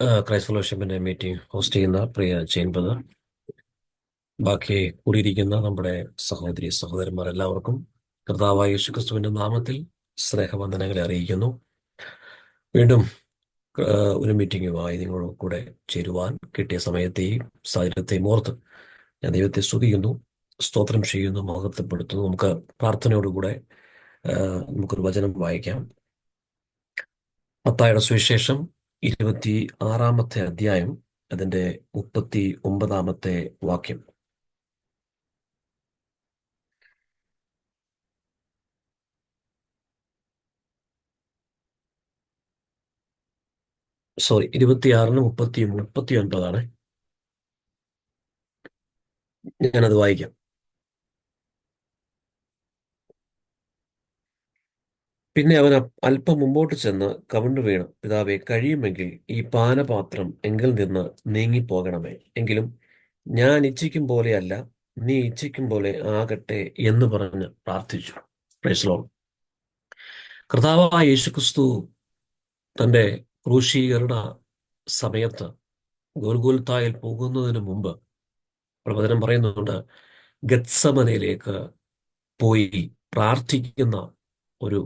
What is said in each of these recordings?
Christ ഫെലോഷിപ്പിന്റെ meeting host ചെയ്യുന്ന പ്രിയ chain brother ബാക്കി കൂടിയിരിക്കുന്ന നമ്മുടെ സഹോദരി സഹോദരന്മാർ എല്ലാവർക്കും കർത്താവായ യേശുക്രിസ്തുവിന്റെ നാമത്തിൽ സ്നേഹവന്ദനങ്ങളെ അറിയിക്കുന്നു. വീണ്ടും ഒരു മീറ്റിംഗുമായി നിങ്ങളുടെ കൂടെ ചേരുവാൻ കിട്ടിയ സമയത്തെയും സാഹചര്യത്തെയും ഓർത്ത് ഞാൻ ദൈവത്തെ സ്തുതിക്കുന്നു സ്തോത്രം ചെയ്യുന്നു മഹത്വപ്പെടുത്തുന്നു. നമുക്ക് പ്രാർത്ഥനയോടുകൂടെ നമുക്കൊരു വചനം വായിക്കാം. മത്തായുടെ സുവിശേഷം ഇരുപത്തി ആറാമത്തെ അധ്യായം അതിന്റെ മുപ്പത്തി ഒമ്പതാമത്തെ വാക്യം. സോറി ഇരുപത്തിയാറിന് മുപ്പത്തി മുപ്പത്തി ഒൻപതാണ് ഞാനത് വായിക്കാം. പിന്നെ അവൻ അല്പം മുമ്പോട്ട് ചെന്ന് കവിണ്ണു വീണ്. പിതാവെ കഴിയുമെങ്കിൽ ഈ പാനപാത്രം എങ്കിൽ നിന്ന് നീങ്ങിപ്പോകണമേ. എങ്കിലും ഞാൻ ഇച്ഛിക്കും പോലെയല്ല നീ ഇച്ഛിക്കും പോലെ ആകട്ടെ എന്ന് പറഞ്ഞ് പ്രാർത്ഥിച്ചു. പ്രൈസ് ലോർഡ് കർത്താവായ യേശുക്രിസ്തു തന്റെ ക്രൂശീകരണ സമയത്ത് ഗോൽഗോൽത്തായിൽ പോകുന്നതിന് മുമ്പ് പ്രവചനം പറയുന്നുണ്ട് ഗത്സമനയിലേക്ക് പോയി പ്രാർത്ഥിക്കുന്ന ഒരു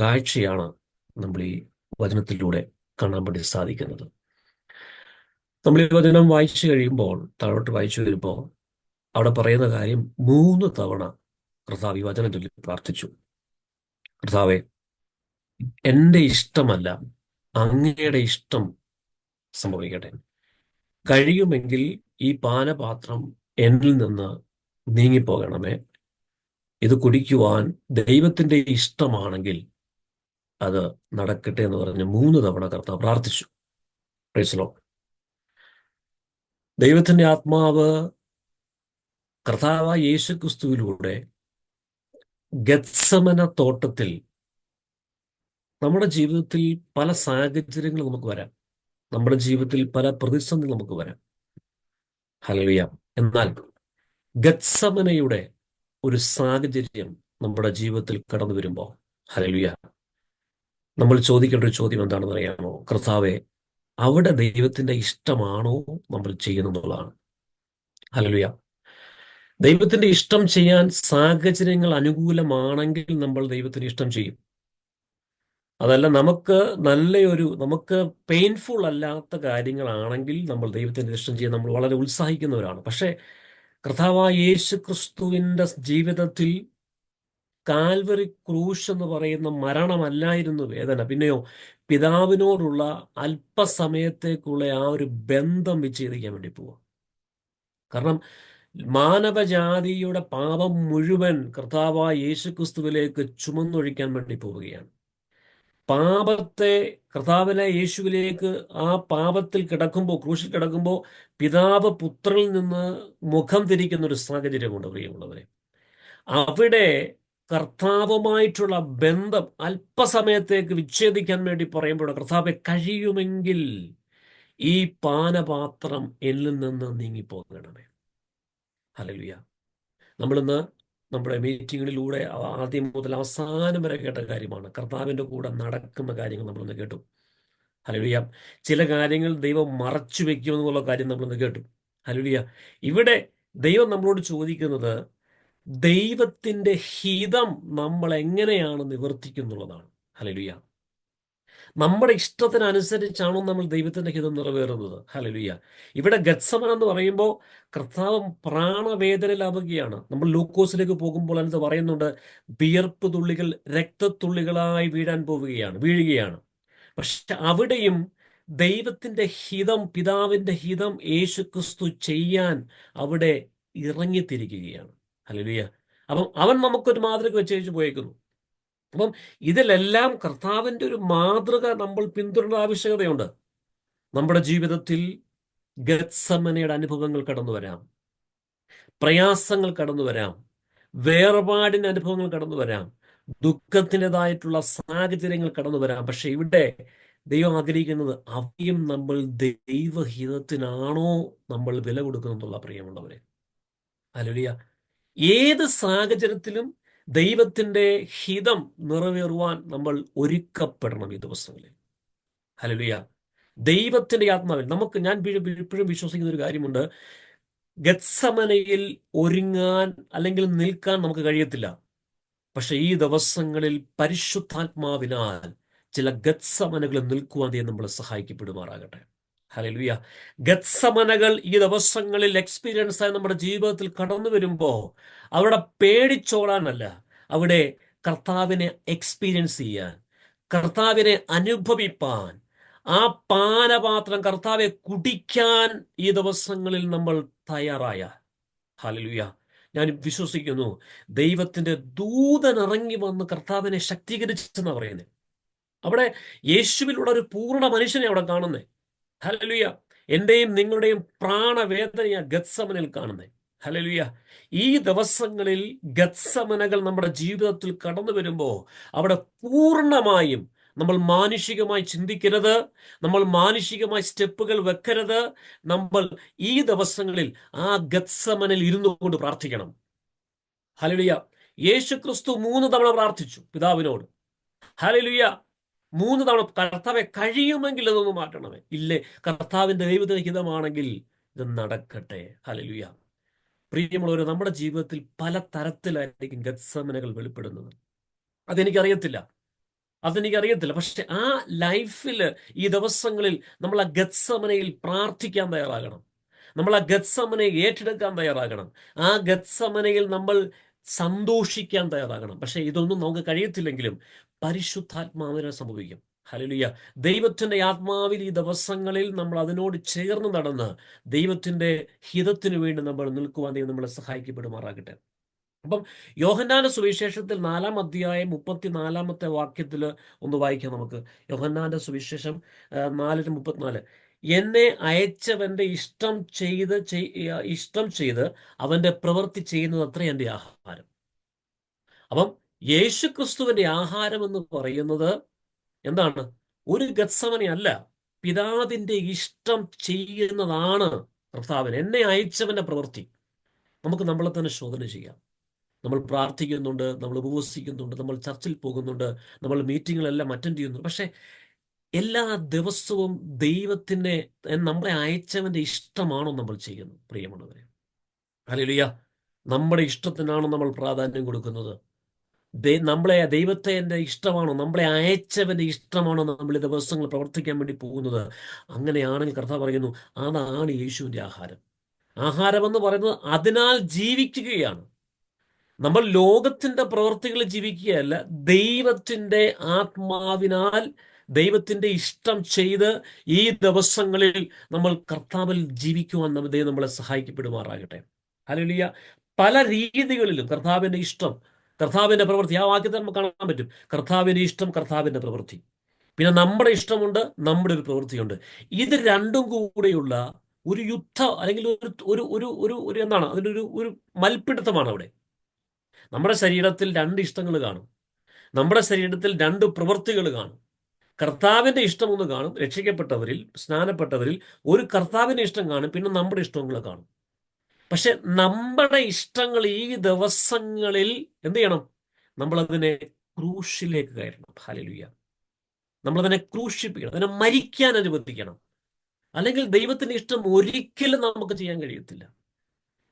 കാഴ്ചയാണ് നമ്മൾ ഈ വചനത്തിലൂടെ കാണാൻ വേണ്ടി സാധിക്കുന്നത്. നമ്മൾ ഈ വചനം വായിച്ചു കഴിയുമ്പോൾ താഴോട്ട് വായിച്ചു വരുമ്പോൾ അവിടെ പറയുന്ന കാര്യം മൂന്ന് തവണ കർത്താവ് ഈ വചനം ചൊല്ലി പ്രാർത്ഥിച്ചു. കർത്താവെ എന്റെ ഇഷ്ടമല്ല അങ്ങയുടെ ഇഷ്ടം സംഭവിക്കട്ടെ. കഴിയുമെങ്കിൽ ഈ പാനപാത്രം എന്നിൽ നിന്ന് നീങ്ങിപ്പോകണമേ. ഇത് കുടിക്കുവാൻ ദൈവത്തിന്റെ ഇഷ്ടമാണെങ്കിൽ അത് നടക്കട്ടെ എന്ന് പറഞ്ഞ് മൂന്ന് തവണ കർത്താവ് പ്രാർത്ഥിച്ചു. പ്രൈസ്ലോ. ദൈവത്തിന്റെ ആത്മാവ് കർത്താവായ യേശു ക്രിസ്തുവിലൂടെ ഗത്സമന തോട്ടത്തിൽ നമ്മുടെ ജീവിതത്തിൽ പല സാഹചര്യങ്ങൾ നമുക്ക് വരാം. നമ്മുടെ ജീവിതത്തിൽ പല പ്രതിസന്ധി നമുക്ക് വരാം. ഹല്ലേലൂയ എന്നാൽ ഗത്സമനയുടെ ഒരു സാഹചര്യം നമ്മുടെ ജീവിതത്തിൽ കടന്നു വരുമ്പോൾ. ഹല്ലേലൂയ നമ്മൾ ചോദിക്കേണ്ട ഒരു ചോദ്യം എന്താണെന്ന് അറിയാമോ? കർത്താവെ അവിടെ ദൈവത്തിന്റെ ഇഷ്ടമാണോ നമ്മൾ ചെയ്യുന്നതെന്നുള്ളതാണ്. ഹലലുയ ദൈവത്തിന്റെ ഇഷ്ടം ചെയ്യാൻ സാഹചര്യങ്ങൾ അനുകൂലമാണെങ്കിൽ നമ്മൾ ദൈവത്തിന് ഇഷ്ടം ചെയ്യും. അതല്ല നമുക്ക് നല്ലൊരു നമുക്ക് പെയിൻഫുൾ അല്ലാത്ത കാര്യങ്ങളാണെങ്കിൽ നമ്മൾ ദൈവത്തിന്റെ ഇഷ്ടം ചെയ്യാൻ നമ്മൾ വളരെ ഉത്സാഹിക്കുന്നവരാണ്. പക്ഷേ കർത്താവായ യേശു ക്രിസ്തുവിന്റെ ജീവിതത്തിൽ കാൽവറി ക്രൂശ് എന്ന് പറയുന്ന മരണമല്ലായിരുന്നു വേദന. പിന്നെയോ പിതാവിനോടുള്ള അല്പസമയത്തേക്കുള്ള ആ ഒരു ബന്ധം വിച്ഛേദിക്കാൻ വേണ്ടി പോവുക കാരണം മാനവജാതിയുടെ പാപം മുഴുവൻ കർത്താവായ യേശുക്രിസ്തുവിലേക്ക് ചുമന്നൊഴിക്കാൻ വേണ്ടി പോവുകയാണ്. പാപത്തെ കർത്താവിനെ യേശുവിലേക്ക് ആ പാപത്തിൽ കിടക്കുമ്പോൾ ക്രൂശിൽ കിടക്കുമ്പോൾ പിതാവ് പുത്രനിൽ നിന്ന് മുഖം തിരിക്കുന്ന ഒരു സാഹചര്യമുണ്ട് പ്രിയമുള്ളവരെ. അവിടെ കർത്താവുമായിട്ടുള്ള ബന്ധം അല്പസമയത്തേക്ക് വിച്ഛേദിക്കാൻ വേണ്ടി പറയുമ്പോൾ കർത്താവെ കഴിയുമെങ്കിൽ ഈ പാനപാത്രം എന്നിൽ നിന്ന് നീങ്ങിപ്പോകണമേ. ഹല്ലേലൂയ. നമ്മളിന്ന് നമ്മുടെ മീറ്റിങ്ങിലൂടെ ആദ്യം മുതൽ അവസാനം വരെ കേട്ട കാര്യമാണ്. കർത്താവിന്റെ കൂടെ നടക്കുന്ന കാര്യങ്ങൾ നമ്മളൊന്ന് കേട്ടു. ഹല്ലേലൂയ. ചില കാര്യങ്ങൾ ദൈവം മറച്ചു വെക്കുമെന്നുള്ള കാര്യം നമ്മളൊന്ന് കേട്ടു. ഹല്ലേലൂയ. ഇവിടെ ദൈവം നമ്മളോട് ചോദിക്കുന്നത് ദൈവത്തിന്റെ ഹിതം നമ്മൾ എങ്ങനെയാണ് നിവർത്തിക്കുന്നുള്ളതാണ്. ഹലലുയ നമ്മുടെ ഇഷ്ടത്തിനനുസരിച്ചാണോ നമ്മൾ ദൈവത്തിന്റെ ഹിതം നിറവേറുന്നത്? ഹലലുയ ഇവിടെ ഗത്സമൻ എന്ന് പറയുമ്പോൾ കർത്താവ് പ്രാണവേദനയിലാവുകയാണ്. നമ്മൾ ലൂക്കോസിലേക്ക് പോകുമ്പോൾ അതിനകത്ത് പറയുന്നുണ്ട് വിയർപ്പ് തുള്ളികൾ രക്തത്തുള്ളികളായി വീഴാൻ പോവുകയാണ് വീഴുകയാണ്. പക്ഷെ അവിടെയും ദൈവത്തിന്റെ ഹിതം പിതാവിന്റെ ഹിതം യേശുക്രിസ്തു ചെയ്യാൻ അവിടെ ഇറങ്ങിത്തിരിക്കുകയാണ്. ഹല്ലേലൂയ. അപ്പം അവൻ നമുക്കൊരു മാതൃക വെച്ചേച്ച് പോയേക്കുന്നു. അപ്പം ഇതിലെല്ലാം കർത്താവിന്റെ ഒരു മാതൃക നമ്മൾ പിന്തുടരേണ്ട ആവശ്യകതയുണ്ട്. നമ്മുടെ ജീവിതത്തിൽ ഗത്സമനയുടെ അനുഭവങ്ങൾ കടന്നു വരാം. പ്രയാസങ്ങൾ കടന്നു വരാം. വേർപാടിന്റെ അനുഭവങ്ങൾ കടന്നു വരാം. ദുഃഖത്തിന്റെതായിട്ടുള്ള സാഹചര്യങ്ങൾ കടന്നു വരാം. പക്ഷെ ഇവിടെ ദൈവം ആഗ്രഹിക്കുന്നത് അവയും നമ്മൾ ദൈവഹിതത്തിനാണോ നമ്മൾ വില കൊടുക്കുന്നതുള്ള പ്രിയമുള്ളവരെ. അലുലിയ ഏത് സാഹചര്യത്തിലും ദൈവത്തിന്റെ ഹിതം നിറവേറുവാൻ നമ്മൾ ഒരുക്കപ്പെടണം ഈ ദിവസങ്ങളിൽ. ഹലലുയ ദൈവത്തിന്റെ ആത്മാവിൽ. നമുക്ക് ഞാൻ ഇപ്പോഴും വിശ്വസിക്കുന്ന ഒരു കാര്യമുണ്ട്. ഗത്സമനയിൽ ഒരുങ്ങാൻ അല്ലെങ്കിൽ നിൽക്കാൻ നമുക്ക് കഴിയത്തില്ല. പക്ഷെ ഈ ദിവസങ്ങളിൽ പരിശുദ്ധാത്മാവിനാൽ ചില ഗത്സമനകൾ നിൽക്കുവാൻ നമ്മളെ സഹായിക്കപ്പെടുമാറാകട്ടെ. ഹലലുയ ഗത്സമനകൾ ഈ ദിവസങ്ങളിൽ എക്സ്പീരിയൻസ് ആയി നമ്മുടെ ജീവിതത്തിൽ കടന്നു വരുമ്പോൾ അവിടെ പേടിച്ചോളാനല്ല. അവിടെ കർത്താവിനെ എക്സ്പീരിയൻസ് ചെയ്യാൻ കർത്താവിനെ അനുഭവിപ്പാൻ ആ പാനപാത്രം കർത്താവെ കുടിക്കാൻ ഈ ദിവസങ്ങളിൽ നമ്മൾ തയ്യാറായ. ഹലലുയ ഞാൻ വിശ്വസിക്കുന്നു ദൈവത്തിന്റെ ദൂതൻ ഇറങ്ങി വന്ന് കർത്താവിനെ ശക്തീകരിച്ചെന്നാണ് പറയുന്നത് അവിടെ യേശുവിലുള്ള ഒരു പൂർണ മനുഷ്യനെ അവിടെ കാണുന്നേ. ഹലലുയ എന്റെയും നിങ്ങളുടെയും പ്രാണവേദനയാ ഗത്സമനിൽ കാണുന്നേ. ഹലലുയ ഈ ദിവസങ്ങളിൽ ഗത്സമനകൾ നമ്മുടെ ജീവിതത്തിൽ കടന്നു വരുമ്പോൾ അവിടെ പൂർണമായും നമ്മൾ മാനുഷികമായി ചിന്തിക്കരുത് നമ്മൾ മാനുഷികമായി സ്റ്റെപ്പുകൾ വെക്കരുത് നമ്മൾ ഈ ദിവസങ്ങളിൽ ആ ഗത്സമനിൽ ഇരുന്നു കൊണ്ട് പ്രാർത്ഥിക്കണം. ഹലലുയ യേശു ക്രിസ്തു മൂന്ന് തവണ പ്രാർത്ഥിച്ചു പിതാവിനോട്. ഹലലുയ മൂന്ന് തവണ കർത്താവെ കഴിയുമെങ്കിൽ ഇതൊന്ന് മാറ്റണമേ. ഇല്ലേ കർത്താവിന്റെ ദൈവത്തിന് ഹിതമാണെങ്കിൽ ഇത് നടക്കട്ടെ. ഹലലുയ പ്രിയമുള്ളവർ നമ്മുടെ ജീവിതത്തിൽ പല തരത്തിലായിരിക്കും ഗത്സമനകൾ വെളിപ്പെടുന്നത്. അതെനിക്കറിയത്തില്ല. അതെനിക്കറിയത്തില്ല. പക്ഷെ ആ ലൈഫിൽ ഈ ദിവസങ്ങളിൽ നമ്മൾ ആ ഗത്സമനയിൽ പ്രാർത്ഥിക്കാൻ തയ്യാറാകണം. നമ്മൾ ആ ഗത്സമനയെ ഏറ്റെടുക്കാൻ തയ്യാറാകണം. ആ ഗത്സമനയിൽ നമ്മൾ സന്തോഷിക്കാൻ തയ്യാറാകണം. പക്ഷെ ഇതൊന്നും നമുക്ക് കഴിയത്തില്ലെങ്കിലും പരിശുദ്ധാത്മാവിനെ സംഭവിക്കും. ഹലലിയ ദൈവത്തിന്റെ ആത്മാവിൽ ഈ ദിവസങ്ങളിൽ നമ്മൾ അതിനോട് ചേർന്ന് നടന്ന് ദൈവത്തിന്റെ ഹിതത്തിനു വേണ്ടി നമ്മൾ നിൽക്കുവാൻ ദൈവം നമ്മളെ സഹായിക്കപ്പെടുമാറാകട്ടെ. അപ്പം യോഹന്നാന്റെ സുവിശേഷത്തിൽ നാലാം അധ്യായം മുപ്പത്തിനാലാമത്തെ വാക്യത്തിൽ ഒന്ന് വായിക്കാം നമുക്ക്. യോഹന്നാന്റെ സുവിശേഷം നാലിന് മുപ്പത്തിനാല്. എന്നെ അയച്ചവന്റെ ഇഷ്ടം ചെയ്ത് ഇഷ്ടം ചെയ്ത് അവന്റെ പ്രവൃത്തി ചെയ്യുന്നത് അത്ര എന്റെ ആഹാരം. അപ്പം യേശുക്രിസ്തുവിന്റെ ആഹാരം എന്ന് പറയുന്നത് എന്താണ്? ഒരു ഗത്സമന അല്ല പിതാവിന്റെ ഇഷ്ടം ചെയ്യുന്നതാണ് കർത്താവൻ എന്നെ അയച്ചവന്റെ പ്രവൃത്തി. നമുക്ക് നമ്മളെ തന്നെ ശോധന ചെയ്യാം. നമ്മൾ പ്രാർത്ഥിക്കുന്നുണ്ട് നമ്മൾ ഉപവസിക്കുന്നുണ്ട് നമ്മൾ ചർച്ചിൽ പോകുന്നുണ്ട് നമ്മൾ മീറ്റിങ്ങുകളെല്ലാം അറ്റൻഡ് ചെയ്യുന്നുണ്ട്. പക്ഷെ എല്ലാ ദിവസവും ദൈവത്തിന്റെ നമ്മളെ അയച്ചവന്റെ ഇഷ്ടമാണോ നമ്മൾ ചെയ്യുന്നത്? പ്രിയമുള്ളവരെ. അല്ലെ നമ്മുടെ ഇഷ്ടത്തിനാണോ നമ്മൾ പ്രാധാന്യം കൊടുക്കുന്നത്? നമ്മളെ ദൈവത്തെ എന്റെ ഇഷ്ടമാണോ? നമ്മളെ അയച്ചവന്റെ ഇഷ്ടമാണോ നമ്മൾ ഈ ദിവസങ്ങൾ പ്രവർത്തിക്കാൻ വേണ്ടി പോകുന്നത്? അങ്ങനെയാണെങ്കിൽ കർത്താവ് പറയുന്നു അതാണ് യേശുവിന്റെ ആഹാരം. ആഹാരം എന്ന് പറയുന്നത് അതിനാൽ ജീവിക്കുകയാണ്. നമ്മൾ ലോകത്തിന്റെ പ്രവൃത്തികൾ ജീവിക്കുകയല്ല ദൈവത്തിന്റെ ആത്മാവിനാൽ ദൈവത്തിന്റെ ഇഷ്ടം ചെയ്ത് ഈ ദിവസങ്ങളിൽ നമ്മൾ കർത്താവിൽ ജീവിക്കുവാൻ ദൈവം നമ്മളെ സഹായിക്കപ്പെടുമാറാകട്ടെ. അല്ലെങ്കിൽ പല രീതികളിലും കർത്താവിന്റെ ഇഷ്ടം കർത്താവിന്റെ പ്രവൃത്തി. ആ വാക്യത്തിൽ നമുക്ക് കാണാൻ പറ്റും. കർത്താവിന്റെ ഇഷ്ടം കർത്താവിന്റെ പ്രവൃത്തി. പിന്നെ നമ്മുടെ ഇഷ്ടമുണ്ട് നമ്മുടെ ഒരു പ്രവൃത്തിയുണ്ട്. ഇത് രണ്ടും കൂടെയുള്ള ഒരു യുദ്ധം അല്ലെങ്കിൽ ഒരു ഒരു ഒരു ഒരു എന്താണ്? അതിനൊരു ഒരു മൽപ്പിടുത്തമാണ് അവിടെ. നമ്മുടെ ശരീരത്തിൽ രണ്ട് ഇഷ്ടങ്ങൾ കാണും. നമ്മുടെ ശരീരത്തിൽ രണ്ട് പ്രവൃത്തികൾ കാണും. കർത്താവിന്റെ ഇഷ്ടമൊന്ന് കാണും. രക്ഷിക്കപ്പെട്ടവരിൽ സ്നാനപ്പെട്ടവരിൽ ഒരു കർത്താവിന്റെ ഇഷ്ടം കാണും. പിന്നെ നമ്മുടെ ഇഷ്ടങ്ങൾ കാണും. പക്ഷെ നമ്മുടെ ഇഷ്ടങ്ങൾ ഈ ദിവസങ്ങളിൽ എന്ത് ചെയ്യണം? നമ്മളതിനെ ക്രൂശിലേക്ക് കയറണം ഹാലലുയ്യ നമ്മളതിനെ ക്രൂശിപ്പിക്കണം. അതിനെ മരിക്കാൻ അനുവദിക്കണം. അല്ലെങ്കിൽ ദൈവത്തിന്റെ ഇഷ്ടം ഒരിക്കലും നമുക്ക് ചെയ്യാൻ കഴിയത്തില്ല.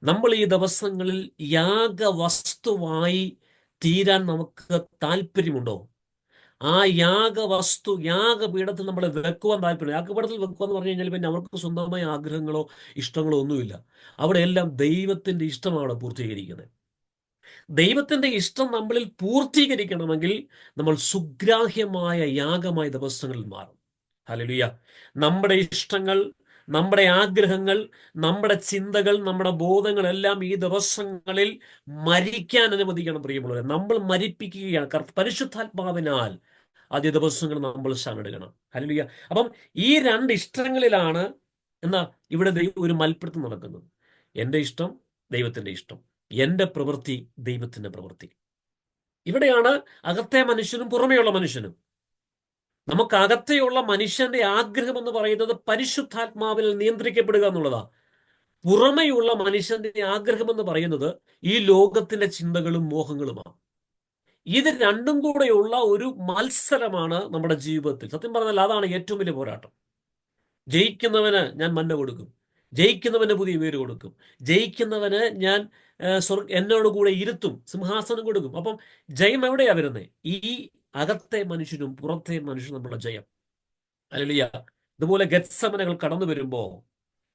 നമ്മൾ ഈ ദിവസങ്ങളിൽ യാഗവസ്തുവായി തീരാൻ നമുക്ക് താല്പര്യമുണ്ടോ? ആ യാഗവസ്തു യാഗപീഠത്തിൽ നമ്മൾ വെക്കുവാൻ താല്പര്യം യാഗപീഠത്തിൽ വെക്കുക എന്ന് പറഞ്ഞു കഴിഞ്ഞാൽ പിന്നെ അവർക്ക് സ്വന്തമായ ആഗ്രഹങ്ങളോ ഇഷ്ടങ്ങളോ ഒന്നുമില്ല. അവിടെ എല്ലാം ദൈവത്തിന്റെ ഇഷ്ടമാണ് അവിടെ പൂർത്തീകരിക്കുന്നത്. ദൈവത്തിന്റെ ഇഷ്ടം നമ്മളിൽ പൂർത്തീകരിക്കണമെങ്കിൽ നമ്മൾ സുഗ്രാഹ്യമായ യാഗമായ ദിവസങ്ങളിൽ മാറും. ഹലലുയ നമ്മുടെ ഇഷ്ടങ്ങൾ നമ്മുടെ ആഗ്രഹങ്ങൾ നമ്മുടെ ചിന്തകൾ നമ്മുടെ ബോധങ്ങളെല്ലാം ഈ ദിവസങ്ങളിൽ മരിക്കാൻ അനുവദിക്കണം പ്രിയമുള്ളവരെ. നമ്മൾ മരിപ്പിക്കുകയാണ്. പരിശുദ്ധാത്മാവിനാൽ ആദ്യ ദിവസങ്ങൾ നമ്മൾ ശാനെടുക്കണം ഹലിയ അപ്പം ഈ രണ്ട് ഇഷ്ടങ്ങളിലാണ് എന്നാ ഇവിടെ ഒരു മൽപ്പിടുത്തം നടക്കുന്നത്. എന്റെ ഇഷ്ടം ദൈവത്തിന്റെ ഇഷ്ടം. എന്റെ പ്രവൃത്തി ദൈവത്തിന്റെ പ്രവൃത്തി. ഇവിടെയാണ് അകത്തെ മനുഷ്യനും പുറമെയുള്ള മനുഷ്യനും. നമുക്ക് അകത്തെയുള്ള മനുഷ്യന്റെ ആഗ്രഹം എന്ന് പറയുന്നത് പരിശുദ്ധാത്മാവിൽ നിയന്ത്രിക്കപ്പെടുക എന്നുള്ളതാ. പുറമെയുള്ള മനുഷ്യന്റെ ആഗ്രഹം എന്ന് പറയുന്നത് ഈ ലോകത്തിന്റെ ചിന്തകളും മോഹങ്ങളുമാണ് ഇത് രണ്ടും കൂടെയുള്ള ഒരു മത്സരമാണ് നമ്മുടെ ജീവിതത്തിൽ. സത്യം പറഞ്ഞാൽ അതാണ് ഏറ്റവും വലിയ പോരാട്ടം. ജയിക്കുന്നവന് ഞാൻ മന്ന കൊടുക്കും. ജയിക്കുന്നവന് പുതിയ പേര് കൊടുക്കും. ജയിക്കുന്നവന് ഞാൻ സ്വർഗ എന്നോട് കൂടെ ഇരുത്തും സിംഹാസനം കൊടുക്കും. അപ്പം ജയം എവിടെയാ വരുന്നത് ഈ അകത്തെ മനുഷ്യനും പുറത്തെ മനുഷ്യനും നമ്മുടെ ജയം. അല്ലിയ ഇതുപോലെ ഗത്സമനകൾ കടന്നു വരുമ്പോ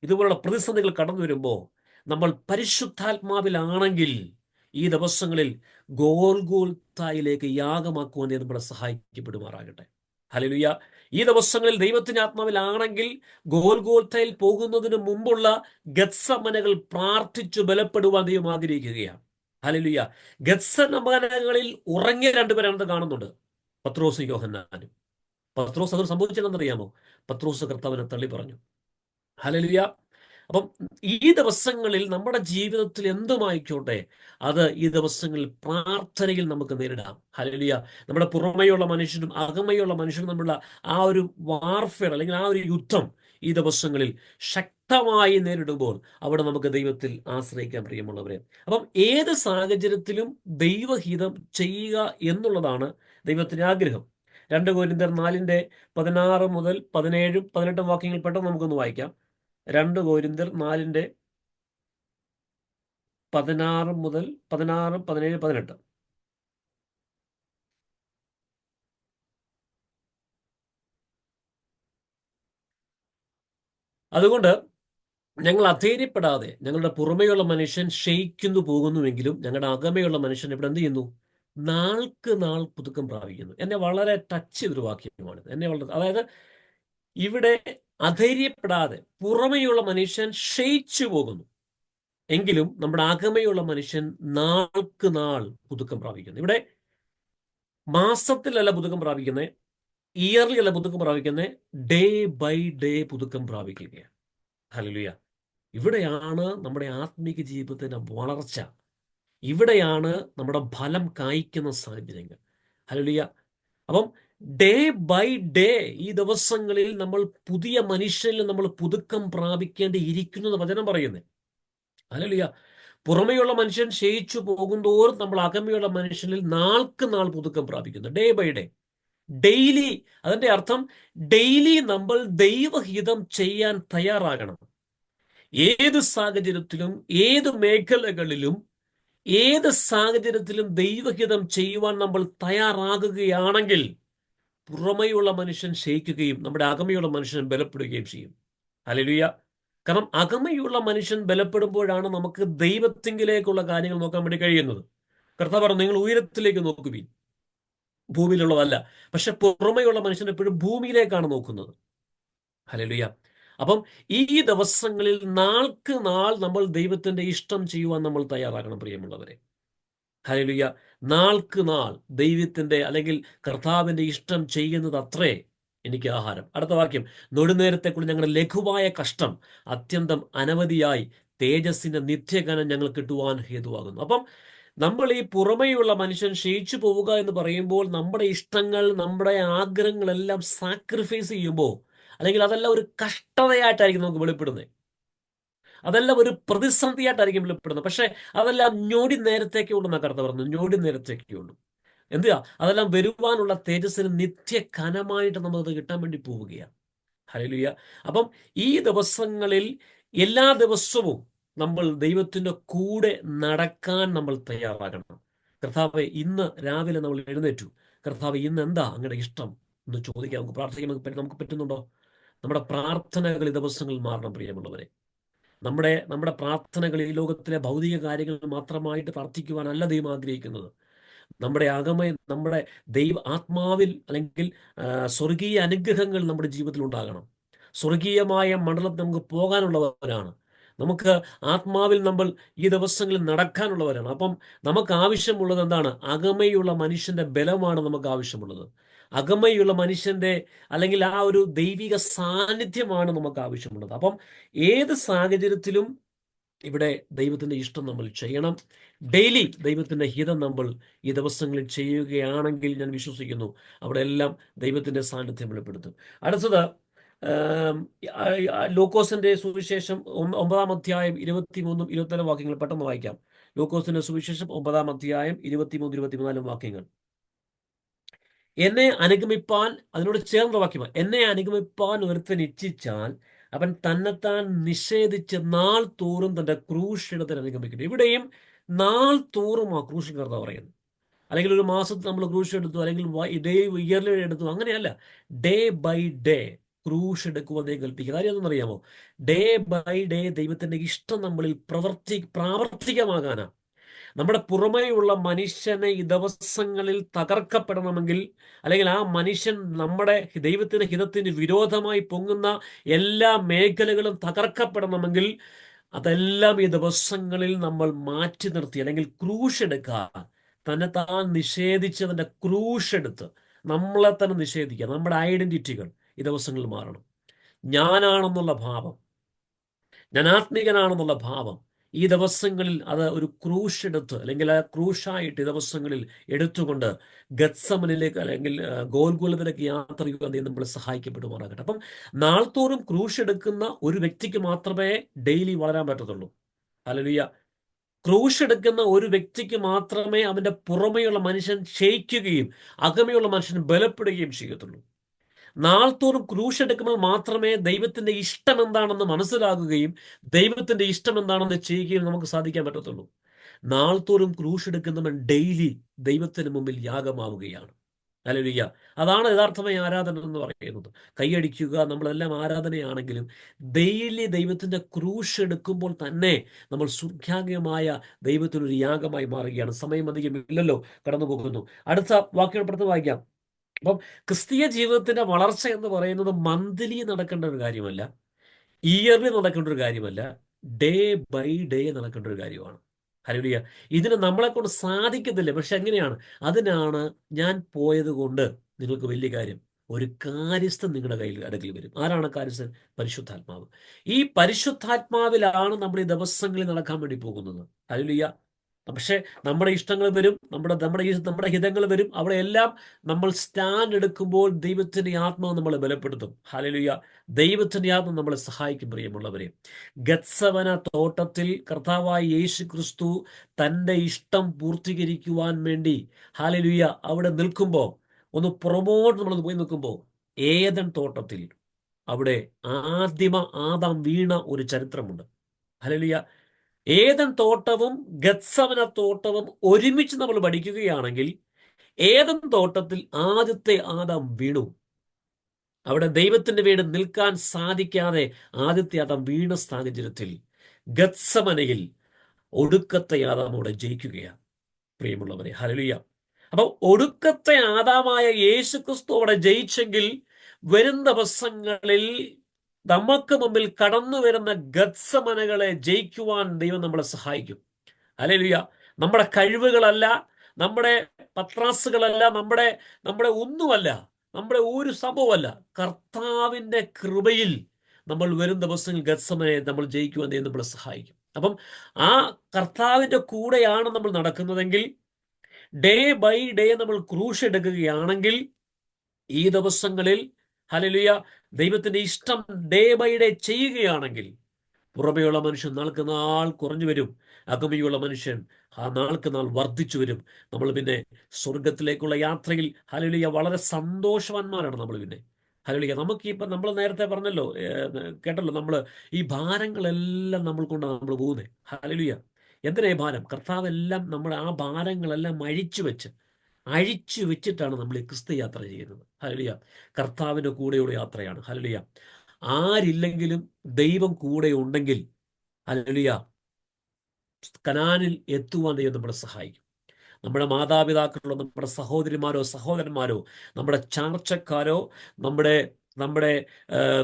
ഇതുപോലുള്ള പ്രതിസന്ധികൾ കടന്നു വരുമ്പോ നമ്മൾ പരിശുദ്ധാത്മാവിലാണെങ്കിൽ ഈ ദിവസങ്ങളിൽ ഗോൽഗോൽത്തായിലേക്ക് യാഗമാക്കുവാൻ നമ്മളെ സഹായിക്കപ്പെടുമാറാകട്ടെ. ഹല്ലേലൂയ. ഈ ദിവസങ്ങളിൽ ദൈവത്തിന്റെ ആത്മാവിലാണെങ്കിൽ ഗോൽഗോൽത്തയിൽ പോകുന്നതിന് മുമ്പുള്ള ഗത്സമനകൾ പ്രാർത്ഥിച്ചു ബലപ്പെടുവാൻ ദൈവം ആഗ്രഹിക്കുകയാണ്. ഹലലുയ ഗത്സമനകളിൽ ഉറങ്ങിയ രണ്ടുപേരാണെന്ന് കാണുന്നുണ്ട്. പത്രോസ് യോഹന്നാനും. പത്രോസ് അത് സംഭവിച്ചതെന്നറിയാമോ പത്രോസ് കർത്താവിനെ തള്ളി പറഞ്ഞു ഹല്ലേലൂയ. അപ്പം ഈ ദിവസങ്ങളിൽ നമ്മുടെ ജീവിതത്തിൽ എന്തുമായിക്കോട്ടെ അത് ഈ ദിവസങ്ങളിൽ പ്രാർത്ഥനയിൽ നമുക്ക് നേരിടാം. ഹല്ലേലൂയ. നമ്മുടെ പുറമെയുള്ള മനുഷ്യനും അകമയുള്ള മനുഷ്യനും തമ്മിലുള്ള ആ ഒരു വാർഫെയർ അല്ലെങ്കിൽ ആ ഒരു യുദ്ധം ഈ ദിവസങ്ങളിൽ ശക്തമായി നേരിടുമ്പോൾ അവിടെ നമുക്ക് ദൈവത്തിൽ ആശ്രയിക്കാൻ പ്രിയമുള്ളവരെ. അപ്പം ഏത് സാഹചര്യത്തിലും ദൈവഹിതം ചെയ്യുക എന്നുള്ളതാണ് ദൈവത്തിന്റെ ആഗ്രഹം. രണ്ട് കോരിന്തർ നാലിന്റെ പതിനാറ് മുതൽ പതിനേഴും പതിനെട്ടും വാക്യങ്ങൾ പെട്ടെന്ന് നമുക്കൊന്ന് വായിക്കാം. രണ്ട് കോരിന്തർ നാലിന്റെ പതിനാറ് മുതൽ പതിനാറ് പതിനേഴ് പതിനെട്ട്. അതുകൊണ്ട് ഞങ്ങൾ അധൈര്യപ്പെടാതെ ഞങ്ങളുടെ പുറമെയുള്ള മനുഷ്യൻ ക്ഷയിക്കുന്നു പോകുന്നുവെങ്കിലും ഞങ്ങളുടെ അകമയുള്ള മനുഷ്യൻ ഇവിടെ എന്ത് ചെയ്യുന്നു? നാൾക്ക് നാൾ പുതുക്കം പ്രാപിക്കുന്നു. എന്നെ വളരെ ടച്ച് ചെയ്തൊരു വാക്യമാണിത്. എന്നെ വളരെ അതായത് ഇവിടെ അധൈര്യപ്പെടാതെ പുറമെയുള്ള മനുഷ്യൻ ക്ഷയിച്ചു പോകുന്നു. എങ്കിലും നമ്മുടെ അകമയുള്ള മനുഷ്യൻ നാൾക്ക് നാൾ പുതുക്കം പ്രാപിക്കുന്നു. ഇവിടെ മാസത്തിലല്ല പുതുക്കം പ്രാപിക്കുന്നത് ഇയർലി അല്ല പുതുക്കം പ്രാപിക്കുന്നത് ഡേ ബൈ ഡേ പുതുക്കം പ്രാപിക്കുകയാണ്. ഹലലുയ ഇവിടെയാണ് നമ്മുടെ ആത്മീക ജീവിതത്തിന്റെ വളർച്ച. ഇവിടെയാണ് നമ്മുടെ ഫലം കായ്ക്കുന്ന സാഹചര്യങ്ങൾ. ഹലലുയ അപ്പം ഡേ ബൈ ഡേ ഈ ദിവസങ്ങളിൽ നമ്മൾ പുതിയ മനുഷ്യനിൽ നമ്മൾ പുതുക്കം പ്രാപിക്കേണ്ടിയിരിക്കുന്നു എന്ന് വചനം പറയുന്നത്. ഹല്ലേലൂയ. പുറമെയുള്ള മനുഷ്യൻ ക്ഷയിച്ചു പോകുന്തോറും നമ്മൾ അകമയുള്ള മനുഷ്യനിൽ നാൾക്ക് നാൾ പുതുക്കം പ്രാപിക്കുന്നു. ഡേ ബൈ ഡേ ഡെയിലി അതിന്റെ അർത്ഥം ഡെയിലി നമ്മൾ ദൈവഹിതം ചെയ്യാൻ തയ്യാറാകണം. ഏത് സാഹചര്യത്തിലും ഏത് മേഖലകളിലും ഏത് സാഹചര്യത്തിലും ദൈവഹിതം ചെയ്യുവാൻ നമ്മൾ തയ്യാറാകുകയാണെങ്കിൽ പുറമെയുള്ള മനുഷ്യൻ ക്ഷയിക്കുകയും നമ്മുടെ അകമയുള്ള മനുഷ്യൻ ബലപ്പെടുകയും ചെയ്യും. അലലുയ കാരണം അകമയുള്ള മനുഷ്യൻ ബലപ്പെടുമ്പോഴാണ് നമുക്ക് ദൈവത്തിങ്കിലേക്കുള്ള കാര്യങ്ങൾ നോക്കാൻ വേണ്ടി കഴിയുന്നത്. കർത്താവ് പറഞ്ഞു നിങ്ങൾ ഉയരത്തിലേക്ക് നോക്കുവീൻ. ഭൂമിയിലുള്ളതല്ല പക്ഷെ പുറമെയുള്ള മനുഷ്യൻ എപ്പോഴും ഭൂമിയിലേക്കാണ് നോക്കുന്നത്. ഹലലുയ അപ്പം ഈ ദിവസങ്ങളിൽ നാൾക്ക് നാൾ നമ്മൾ ദൈവത്തിന്റെ ഇഷ്ടം ചെയ്യുവാൻ നമ്മൾ തയ്യാറാകണം പ്രിയമുള്ളവരെ. ഹലലുയ നാൾക്ക് നാൾ ദൈവത്തിന്റെ അല്ലെങ്കിൽ കർത്താവിന്റെ ഇഷ്ടം ചെയ്യുന്നത് അത്രേ എനിക്ക് ആഹാരം. അടുത്ത വാക്യം. നെടുനേരത്തെക്കുള്ള ഞങ്ങളുടെ ലഘുവായ കഷ്ടം അത്യന്തം അനവധിയായി തേജസ്സിന്റെ നിത്യഗനം ഞങ്ങൾ കിട്ടുവാൻ ഹേതുവാകുന്നു. അപ്പം നമ്മൾ ഈ പുറമെയുള്ള മനുഷ്യൻ ക്ഷയിച്ചു പോവുക എന്ന് പറയുമ്പോൾ നമ്മുടെ ഇഷ്ടങ്ങൾ നമ്മുടെ ആഗ്രഹങ്ങളെല്ലാം സാക്രിഫൈസ് ചെയ്യുമ്പോൾ അല്ലെങ്കിൽ അതെല്ലാം ഒരു കഷ്ടതയായിട്ടായിരിക്കും നമുക്ക് വെളിപ്പെടുന്നത്. അതെല്ലാം ഒരു പ്രതിസന്ധിയായിട്ടായിരിക്കും വെളിപ്പെടുന്നത്. പക്ഷേ അതെല്ലാം ഞൊടി നേരത്തേക്കേ ഉള്ളൂ എന്നാ കർത്ത പറഞ്ഞു ഞൊടി നേരത്തേക്കേ ഉള്ളൂ. എന്തുവാ? അതെല്ലാം വരുവാനുള്ള തേജസ്സിന് നിത്യ കനമായിട്ട് അത് കിട്ടാൻ വേണ്ടി പോവുകയാണ്. ഹലിയ അപ്പം ഈ ദിവസങ്ങളിൽ എല്ലാ ദിവസവും നമ്മൾ ദൈവത്തിന്റെ കൂടെ നടക്കാൻ നമ്മൾ തയ്യാറാകണം. കർത്താവ് ഇന്ന് രാവിലെ നമ്മൾ എഴുന്നേറ്റു. കർത്താവ് ഇന്ന് എന്താ അങ്ങയുടെ ഇഷ്ടം? എന്ന് ചോദിക്കാം. നമുക്ക് പ്രാർത്ഥിക്കാൻ നമുക്ക് പറ്റുന്നുണ്ടോ? നമ്മുടെ പ്രാർത്ഥനകൾ ഈ ദിവസങ്ങളിൽ മാറണം പ്രിയമുള്ളവരെ. നമ്മുടെ നമ്മുടെ പ്രാർത്ഥനകൾ ഈ ലോകത്തിലെ ഭൗതിക കാര്യങ്ങൾ മാത്രമായിട്ട് പ്രാർത്ഥിക്കുവാനല്ല ദൈവം ആഗ്രഹിക്കുന്നത്. നമ്മുടെ അകമ നമ്മുടെ ദൈവ ആത്മാവിൽ അല്ലെങ്കിൽ സ്വർഗീയ അനുഗ്രഹങ്ങൾ നമ്മുടെ ജീവിതത്തിൽ ഉണ്ടാകണം. സ്വർഗീയമായ മണ്ഡലത്തിൽ നമുക്ക് പോകാനുള്ളവരാണ്. നമുക്ക് ആത്മാവിൽ നമ്മൾ ഈ ദിവസങ്ങളിൽ നടക്കാനുള്ളവരാണ്. അപ്പം നമുക്ക് ആവശ്യമുള്ളത് എന്താണ്? അകമയുള്ള മനുഷ്യന്റെ ബലമാണ് നമുക്ക് ആവശ്യമുള്ളത്. അകമയുള്ള മനുഷ്യന്റെ അല്ലെങ്കിൽ ആ ഒരു ദൈവിക സാന്നിധ്യമാണ് നമുക്ക് ആവശ്യമുള്ളത്. അപ്പം ഏത് സാഹചര്യത്തിലും ഇവിടെ ദൈവത്തിന്റെ ഇഷ്ടം നമ്മൾ ചെയ്യണം. ഡെയിലി ദൈവത്തിന്റെ ഹിതം നമ്മൾ ഈ ദിവസങ്ങളിൽ ചെയ്യുകയാണെങ്കിൽ ഞാൻ വിശ്വസിക്കുന്നു അവിടെ എല്ലാം ദൈവത്തിന്റെ സാന്നിധ്യം വെളിപ്പെടുത്തും. അടുത്തത് ലൂക്കോസിന്റെ സുവിശേഷം ഒമ്പ- ഒമ്പതാം അധ്യായം ഇരുപത്തിമൂന്നും ഇരുപത്തിനാലും വാക്യങ്ങൾ പെട്ടെന്ന് വായിക്കാം. ലൂക്കോസിന്റെ സുവിശേഷം ഒമ്പതാം അധ്യായം ഇരുപത്തിമൂന്ന് ഇരുപത്തിനാലും വാക്യങ്ങൾ. എന്നെ അനുഗമിപ്പാൻ അതിനോട് ചേർന്ന വാക്യം എന്നെ അനുഗമിപ്പാൻ ഒരുത്തൻ ഇച്ഛിച്ചാൽ അവൻ തന്നെത്താൻ നിഷേധിച്ച് നാൾ തോറും തന്റെ ക്രൂശിടത്തിൽ അനുഗമിക്കുന്നു ഇവിടെയും നാൾ തോറും ആ ക്രൂശ് കർത്താവ് പറയുന്നു. അല്ലെങ്കിൽ ഒരു മാസത്തിൽ നമ്മൾ ക്രൂശ് എടുത്തു അല്ലെങ്കിൽ ഡേ ഇയർലി എടുത്തു അങ്ങനെയല്ല. ഡേ ബൈ ഡേ ക്രൂശ് എടുക്കുവാൻ ദൈവം കൽപ്പിക്കുക കാര്യം അറിയാമോ? ഡേ ബൈ ഡേ ദൈവത്തിന്റെ ഇഷ്ടം നമ്മളിൽ പ്രവർത്തി പ്രാവർത്തികമാകാനാ നമ്മുടെ പുറമേയുള്ള മനുഷ്യനെ ഈ ദിവസങ്ങളിൽ തകർക്കപ്പെടണമെങ്കിൽ അല്ലെങ്കിൽ ആ മനുഷ്യൻ നമ്മുടെ ദൈവത്തിന് ഹിതത്തിന് വിരോധമായി പൊങ്ങുന്ന എല്ലാ മേഖലകളും തകർക്കപ്പെടണമെങ്കിൽ അതെല്ലാം ഈ ദിവസങ്ങളിൽ നമ്മൾ മാറ്റി നിർത്തി അല്ലെങ്കിൽ ക്രൂഷ് എടുക്കുക. തന്നെ താൻ നിഷേധിച്ചതിന്റെ ക്രൂഷ് എടുത്ത് നമ്മളെ തന്നെ നിഷേധിക്കുക. നമ്മുടെ ഐഡന്റിറ്റികൾ ഈ ദിവസങ്ങളിൽ മാറണം. ഞാനാണെന്നുള്ള ഭാവം. ഞാൻ ആത്മീകനാണെന്നുള്ള ഭാവം. ഈ ദിവസങ്ങളിൽ അത് ഒരു ക്രൂശെടുത്ത് അല്ലെങ്കിൽ ആ ക്രൂശായിട്ട് ഈ ദിവസങ്ങളിൽ എടുത്തുകൊണ്ട് ഗത്സമനിലേക്ക് അല്ലെങ്കിൽ ഗോൽഗുലത്തിലേക്ക് യാത്ര ചെയ്യാൻ നമ്മൾ സഹായിക്കപ്പെടുമാറാകട്ടെ. അപ്പം നാൾത്തോറും ക്രൂശെടുക്കുന്ന ഒരു വ്യക്തിക്ക് മാത്രമേ ഡെയിലി വളരാൻ പറ്റത്തുള്ളൂ. അലലിയ ക്രൂശ് എടുക്കുന്ന ഒരു വ്യക്തിക്ക് മാത്രമേ അവന്റെ പുറമെയുള്ള മനുഷ്യൻ ക്ഷയിക്കുകയും അകമയുള്ള മനുഷ്യൻ ബലപ്പെടുകയും ചെയ്യത്തുള്ളൂ. നാൾത്തോറും ക്രൂശ് എടുക്കുമ്പോൾ മാത്രമേ ദൈവത്തിന്റെ ഇഷ്ടം എന്താണെന്ന് മനസ്സിലാകുകയും ദൈവത്തിന്റെ ഇഷ്ടം എന്താണെന്ന് ചെയ്യുകയും നമുക്ക് സാധിക്കാൻ പറ്റത്തുള്ളൂ. നാൾത്തോറും ക്രൂശ് എടുക്കുന്നവൻ ഡെയിലി ദൈവത്തിന് മുമ്പിൽ യാഗമാവുകയാണ്. അലലിയ അതാണ് യഥാർത്ഥമായ ആരാധന എന്ന് പറയുന്നത്. കൈയടിക്കുക നമ്മളെല്ലാം ആരാധനയാണെങ്കിലും ഡെയിലി ദൈവത്തിന്റെ ക്രൂശ് എടുക്കുമ്പോൾ തന്നെ നമ്മൾ സുഖ്യാംഗമായ ദൈവത്തിനൊരു യാഗമായി മാറുകയാണ്. സമയം അധികം ഇല്ലല്ലോ. കടന്നു പോകുന്നു അടുത്ത വാക്കുകൾ പെടുത്ത് വായിക്കാം. അപ്പം ക്രിസ്തീയ ജീവിതത്തിന്റെ വളർച്ച എന്ന് പറയുന്നത് മന്ത്ലി നടക്കേണ്ട ഒരു കാര്യമല്ല. ഇയർലി നടക്കേണ്ട ഒരു കാര്യമല്ല. ഡേ ബൈ ഡേ നടക്കേണ്ട ഒരു കാര്യമാണ്. ഹരിയ ഇതിന് നമ്മളെ കൊണ്ട് സാധിക്കത്തില്ല. പക്ഷെ എങ്ങനെയാണ്? അതിനാണ് ഞാൻ പോയത് കൊണ്ട് നിങ്ങൾക്ക് വലിയ കാര്യം. ഒരു കാര്യസ്ഥൻ നിങ്ങളുടെ കയ്യിൽ അടുക്കൽ വരും. ആരാണ് കാര്യസ്ഥൻ? പരിശുദ്ധാത്മാവ്. ഈ പരിശുദ്ധാത്മാവിലാണ് നമ്മൾ ഈ ദിവസങ്ങളിൽ നടക്കാൻ വേണ്ടി പോകുന്നത്. ഹരിയ പക്ഷേ നമ്മുടെ ഇഷ്ടങ്ങൾ വരും നമ്മുടെ നമ്മുടെ നമ്മുടെ ഹിതങ്ങൾ വരും. അവിടെ എല്ലാം നമ്മൾ സ്റ്റാൻഡ് എടുക്കുമ്പോൾ ദൈവത്തിന്റെ ആത്മാവ് നമ്മളെ ബലപ്പെടുത്തും. ഹാലലുയ്യ ദൈവത്തിന്റെ ആത്മ നമ്മളെ സഹായിക്കും പ്രിയമുള്ളവരെ. ഗത്സവന തോട്ടത്തിൽ കർത്താവായ യേശു ക്രിസ്തു തന്റെ ഇഷ്ടം പൂർത്തീകരിക്കുവാൻ വേണ്ടി ഹാലലുയ അവിടെ നിൽക്കുമ്പോൾ ഒന്ന് പ്രൊമോട്ട് നമ്മൾ പോയി നിൽക്കുമ്പോൾ ഏതൻ തോട്ടത്തിൽ അവിടെ ആദിമ ആദാം വീണ ഒരു ചരിത്രമുണ്ട്. ഹലലിയ ഏതൻ തോട്ടവും ഗത്സവന തോട്ടവും ഒരുമിച്ച് നമ്മൾ പഠിക്കുകയാണെങ്കിൽ ഏതൻ തോട്ടത്തിൽ ആദ്യത്തെ ആദം വീണു. അവിടെ ദൈവത്തിന്റെ വീട് നിൽക്കാൻ സാധിക്കാതെ ആദ്യത്തെ ആദം വീണ സാഹചര്യത്തിൽ ഗത്സമനയിൽ ഒടുക്കത്തെ ആദാം അവിടെ ജയിക്കുകയാണ്. പ്രിയമുള്ളവരെ ഹലലിയ അപ്പൊ ഒടുക്കത്തെ ആദാമായ യേശുക്രിസ്തു അവിടെ ജയിച്ചെങ്കിൽ വരും ദിവസങ്ങളിൽ നമുക്ക് മുമ്പിൽ കടന്നു വരുന്ന ഗത്സമനകളെ ജയിക്കുവാൻ ദൈവം നമ്മളെ സഹായിക്കും. അല്ലെ നമ്മുടെ കഴിവുകളല്ല നമ്മുടെ പത്രാസുകളല്ല നമ്മുടെ നമ്മുടെ ഒന്നുമല്ല നമ്മുടെ ഒരു സംഭവമല്ല കർത്താവിന്റെ കൃപയിൽ നമ്മൾ വരും ദിവസങ്ങളിൽ ഗത്സമനെ നമ്മൾ ജയിക്കുവാൻ ദൈവം നമ്മളെ സഹായിക്കും. അപ്പം ആ കർത്താവിന്റെ കൂടെയാണ് നമ്മൾ നടക്കുന്നതെങ്കിൽ ഡേ ബൈ ഡേ നമ്മൾ ക്രൂശ് എടുക്കുകയാണെങ്കിൽ ഈ ദിവസങ്ങളിൽ ഹലലിയ ദൈവത്തിന്റെ ഇഷ്ടം ഡേ ബൈ ഡേ ചെയ്യുകയാണെങ്കിൽ പുറമെയുള്ള മനുഷ്യൻ നാൾക്ക് നാൾ കുറഞ്ഞു വരും. അകമയുള്ള മനുഷ്യൻ ആ നാൾക്ക് നാൾ വർദ്ധിച്ചു വരും. നമ്മൾ പിന്നെ സ്വർഗത്തിലേക്കുള്ള യാത്രയിൽ ഹലലിയ വളരെ സന്തോഷവാന്മാരാണ് നമ്മൾ പിന്നെ. ഹലലിയ നമുക്ക് ഇപ്പം നമ്മൾ നേരത്തെ പറഞ്ഞല്ലോ കേട്ടല്ലോ നമ്മൾ ഈ ഭാരങ്ങളെല്ലാം നമ്മൾ കൊണ്ടാണ് നമ്മൾ പോകുന്നത്. ഹലലിയ എന്തിനാ ഭാരം? കർത്താവെല്ലാം നമ്മൾ ആ ഭാരങ്ങളെല്ലാം അഴിച്ചു വെച്ച് അഴിച്ചു വെച്ചിട്ടാണ് നമ്മൾ ഈ ക്രിസ്തു യാത്ര ചെയ്യുന്നത്. ഹലിയ കർത്താവിന്റെ കൂടെയുള്ള യാത്രയാണ്. ഹലിയ ആരില്ലെങ്കിലും ദൈവം കൂടെ ഉണ്ടെങ്കിൽ ഹലിയ കനാനിൽ എത്തുവാൻ ദൈവം നമ്മളെ സഹായിക്കും. നമ്മുടെ മാതാപിതാക്കളോ നമ്മുടെ സഹോദരിമാരോ സഹോദരന്മാരോ നമ്മുടെ ചാർച്ചക്കാരോ നമ്മുടെ നമ്മുടെ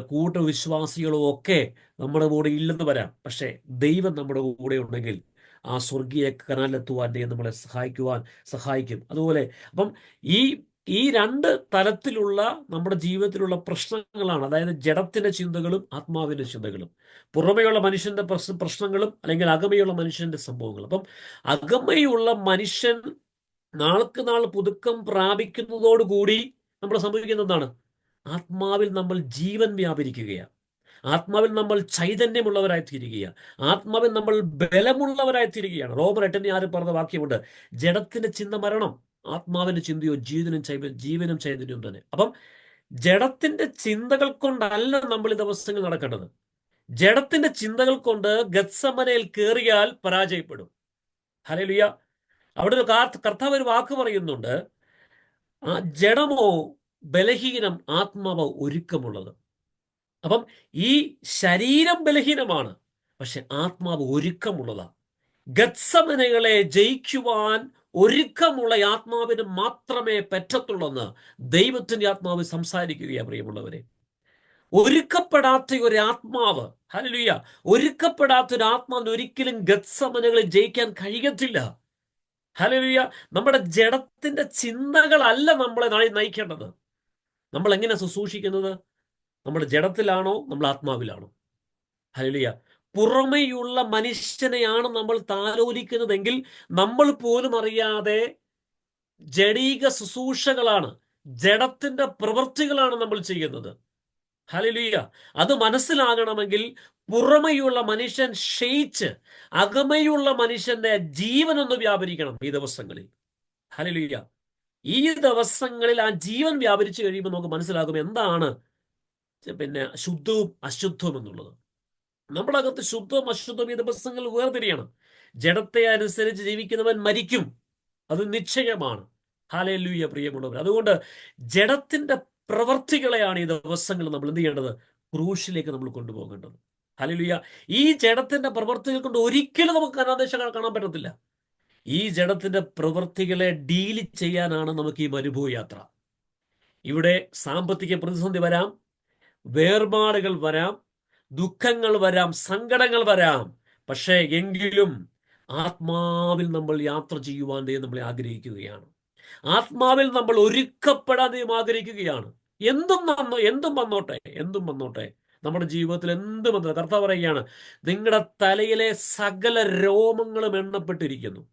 കൂട്ടവിശ്വാസികളോ ഒക്കെ നമ്മുടെ കൂടെ ഇല്ലെന്ന് വരാം. പക്ഷേ ദൈവം നമ്മുടെ കൂടെ ഉണ്ടെങ്കിൽ ആ സ്വർഗീയ കനാലെത്തുവാൻ ദൈവം നമ്മളെ സഹായിക്കുവാൻ സഹായിക്കും. അതുപോലെ അപ്പം ഈ ഈ രണ്ട് തലത്തിലുള്ള നമ്മുടെ ജീവിതത്തിലുള്ള പ്രശ്നങ്ങളാണ് അതായത് ജഡത്തിന്റെ ചിന്തകളും ആത്മാവിന്റെ ചിന്തകളും പുറമെയുള്ള മനുഷ്യന്റെ പ്രശ്നങ്ങളും അല്ലെങ്കിൽ അകമയുള്ള മനുഷ്യന്റെ സംഭവങ്ങളും. അപ്പം അകമയുള്ള മനുഷ്യൻ നാൾക്ക് നാൾ പുതുക്കം പ്രാപിക്കുന്നതോടുകൂടി നമ്മൾ സംഭവിക്കുന്ന എന്താണ്? ആത്മാവിൽ നമ്മൾ ജീവൻ വ്യാപരിക്കുകയാണ്. ആത്മാവിൽ നമ്മൾ ചൈതന്യമുള്ളവരായി തീരുകയാണ് ആത്മാവിൽ നമ്മൾ ബലമുള്ളവരായി തീരുകയാണ് റോമർ എട്ടിനെ ആര് പറഞ്ഞ വാക്യമുണ്ട് ജഡത്തിന്റെ ചിന്ത മരണം ആത്മാവിന്റെ ചിന്തയോ ജീവനും ജീവനും ചൈതന്യവും തന്നെ. അപ്പം ജഡത്തിന്റെ ചിന്തകൾ കൊണ്ടല്ല നമ്മൾ ഈ ദിവസങ്ങൾ നടക്കേണ്ടത്. ജഡത്തിന്റെ ചിന്തകൾ കൊണ്ട് ഗത്സമനയിൽ കയറിയാൽ പരാജയപ്പെടും. ഹലലുയ അവിടെ ഒരു കർത്താവ് ഒരു വാക്ക് പറയുന്നുണ്ട് ആ ജഡമോ ബലഹീനം ആത്മാവോ ഒരുക്കമുള്ളത്. അപ്പം ഈ ശരീരം ബലഹീനമാണ്. പക്ഷെ ആത്മാവ് ഒരുക്കമുള്ളതാണ് ഗത്സമനകളെ ജയിക്കുവാൻ ഒരുക്കമുള്ള ആത്മാവിന് മാത്രമേ പറ്റത്തുള്ളെന്ന് ദൈവത്തിന്റെ ആത്മാവ് സംസാരിക്കുകയാണ് പ്രിയമുള്ളവരെ. ഒരുക്കപ്പെടാത്ത ഒരു ആത്മാവ് ഹല്ലേലൂയ ഒരുക്കപ്പെടാത്ത ഒരു ആത്മാവിന് ഒരിക്കലും ഗത്സമനകളെ ജയിക്കാൻ കഴിയത്തില്ല. ഹല്ലേലൂയ നമ്മുടെ ജഡത്തിന്റെ ചിന്തകളല്ല നമ്മളെ നയി- നയിക്കേണ്ടത്. നമ്മൾ എങ്ങനെ ശുശ്രൂഷിക്കുന്നത്? നമ്മുടെ ജഡത്തിലാണോ നമ്മൾ ആത്മാവിലാണോ? ഹലിയ പുറമെയുള്ള മനുഷ്യനെയാണ് നമ്മൾ താലോലിക്കുന്നതെങ്കിൽ നമ്മൾ പോലും അറിയാതെ ജഡീക ശുശ്രൂഷകളാണ് ജഡത്തിന്റെ പ്രവൃത്തികളാണ് നമ്മൾ ചെയ്യുന്നത്. ഹലിയ അത് മനസ്സിലാകണമെങ്കിൽ പുറമെയുള്ള മനുഷ്യൻ ക്ഷയിച്ച് അകമയുള്ള മനുഷ്യന്റെ ജീവൻ ഒന്ന് വ്യാപരിക്കണം ഈ ദിവസങ്ങളിൽ. ഹലിയ ഈ ദിവസങ്ങളിൽ ആ ജീവൻ വ്യാപരിച്ചു കഴിയുമ്പോൾ നമുക്ക് മനസ്സിലാകും എന്താണ് പിന്നെ ശുദ്ധവും അശുദ്ധവും എന്നുള്ളത്. നമ്മുടെ അകത്ത് ശുദ്ധവും അശുദ്ധവും ഈ ദിവസങ്ങൾ വേർതിരിയണം. ജഡത്തെ അനുസരിച്ച് ജീവിക്കുന്നവൻ മരിക്കും. അത് നിശ്ചയമാണ്. ഹാലൂയ പ്രിയമുള്ളവർ അതുകൊണ്ട് ജഡത്തിന്റെ പ്രവർത്തികളെയാണ് ഈ ദിവസങ്ങൾ നമ്മൾ എന്ത് ചെയ്യേണ്ടത്? ക്രൂശിലേക്ക് നമ്മൾ കൊണ്ടുപോകേണ്ടത്. ഹലലുയ. ഈ ജഡത്തിന്റെ പ്രവർത്തികൾ കൊണ്ട് ഒരിക്കലും നമുക്ക് അനാദേശ കാണാൻ പറ്റത്തില്ല. ഈ ജഡത്തിന്റെ പ്രവൃത്തികളെ ഡീൽ ചെയ്യാനാണ് നമുക്ക് ഈ മരുഭൂ യാത്ര ഇവിടെ സാമ്പത്തിക പ്രതിസന്ധി വരാം. വേർപാടുകൾ വരാം ദുഃഖങ്ങൾ വരാം സങ്കടങ്ങൾ വരാം. പക്ഷേ എങ്കിലും ആത്മാവിൽ നമ്മൾ യാത്ര ചെയ്യുവാൻ ദൈവം നമ്മളെ ആഗ്രഹിക്കുകയാണ്. ആത്മാവിൽ നമ്മൾ ഒരുക്കപ്പെടാൻ ദൈവം ആഗ്രഹിക്കുകയാണ്. എന്തും വന്നോ എന്തും വന്നോട്ടെ എന്തും വന്നോട്ടെ. നമ്മുടെ ജീവിതത്തിൽ എന്തും വന്നോ. കർത്താവ് പറയുകയാണ് നിങ്ങളുടെ തലയിലെ സകല രോമങ്ങളും എണ്ണപ്പെട്ടിരിക്കുന്നു.